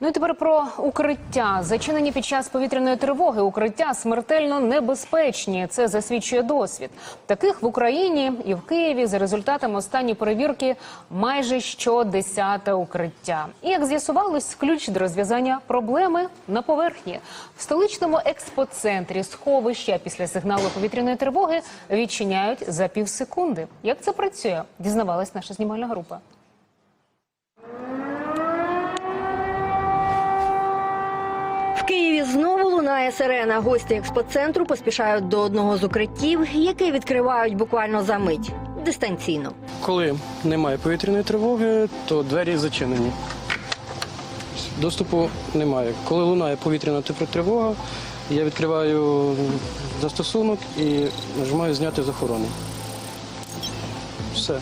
Ну і тепер про укриття. Зачинені під час повітряної тривоги. Укриття смертельно небезпечні. Це засвідчує досвід. Таких в Україні і в Києві за результатами останньої перевірки майже щодесяте укриття. І як з'ясувалось, ключ до розв'язання проблеми на поверхні в столичному експоцентрі сховища після сигналу повітряної тривоги відчиняють за півсекунди. Як це працює? Дізнавалась наша знімальна група. Києві знову лунає сирена. Гості експоцентру поспішають до одного з укриттів, яке відкривають буквально за мить дистанційно. Коли немає повітряної тривоги, то двері зачинені. Доступу немає. Коли лунає повітряна тривога, я відкриваю застосунок і нажимаю зняти з охорони. Все.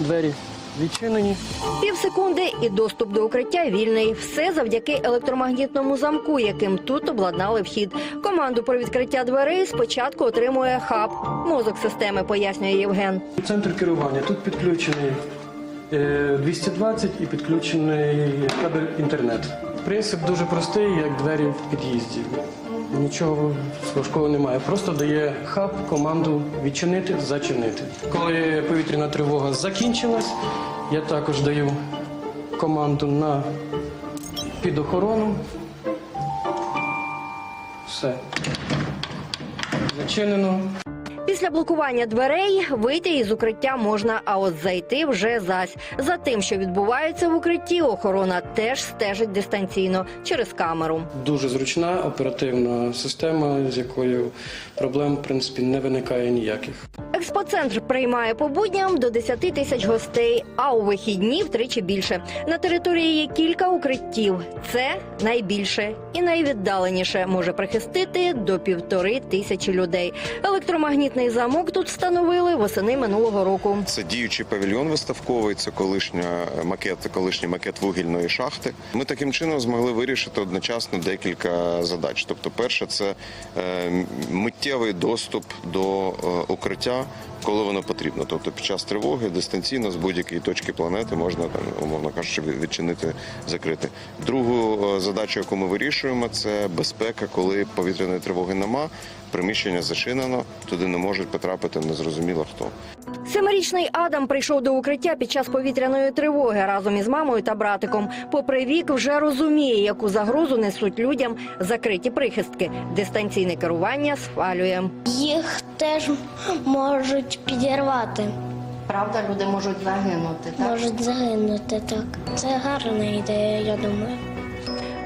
Двері відчинені. Півсекунди і доступ до укриття вільний. Все завдяки електромагнітному замку, яким тут обладнали вхід. Команду про відкриття дверей спочатку отримує хаб. Мозок системи, пояснює Євген. Центр керування. Тут підключений е, 220 і підключений кабель інтернет. Принцип дуже простий, як двері в під'їзді. Нічого важкого немає. Просто дає хаб команду відчинити, зачинити. Коли повітряна тривога закінчилась, я також даю команду на підохорону. Все. Зачинено. Після блокування дверей вийти із укриття можна, а от зайти вже зась. За тим, що відбувається в укритті, охорона теж стежить дистанційно через камеру. Дуже зручна оперативна система, з якою проблем в принципі не виникає ніяких. Експоцентр приймає по будням до 10 тисяч гостей, а у вихідні втричі більше. На території є кілька укриттів. Це найбільше і найвіддаленіше може прихистити до півтори тисячі людей. Електромагнітний замок тут встановили восени минулого року. Це діючий павільйон виставковий, це колишня макет, колишній макет вугільної шахти. Ми таким чином змогли вирішити одночасно декілька задач. Тобто, перше, це е, миттєвий доступ до е, укриття, коли воно потрібно. Тобто, під час тривоги дистанційно з будь-якої точки планети можна там, умовно кажучи, відчинити, закрити. Другу е, задачу, яку ми вирішуємо, це безпека, коли повітряної тривоги нема. Приміщення зачинено, туди не можуть потрапити незрозуміло хто. Семирічний Адам прийшов до укриття під час повітряної тривоги разом із мамою та братиком. Попри вік, вже розуміє, яку загрозу несуть людям закриті прихистки. Дистанційне керування схвалює. Їх теж можуть підірвати, Правда, люди можуть загинути. можуть загинути так. Це гарна ідея, я думаю.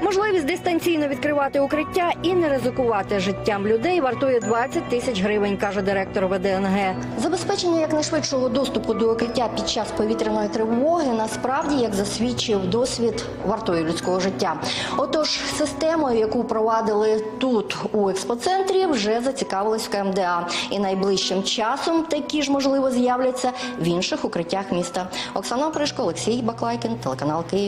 Можливість дистанційно відкривати укриття і не ризикувати життям людей вартує 20 тисяч гривень, каже директор ВДНГ. Забезпечення якнайшвидшого доступу до укриття під час повітряної тривоги насправді, як засвідчив досвід, вартує людського життя. Отож, системою, яку впровадили тут у експоцентрі, вже зацікавились в КМДА. І найближчим часом такі ж можливо з'являться в інших укриттях міста. Оксана Пришко, Олексій Баклайкін, телеканал Київ.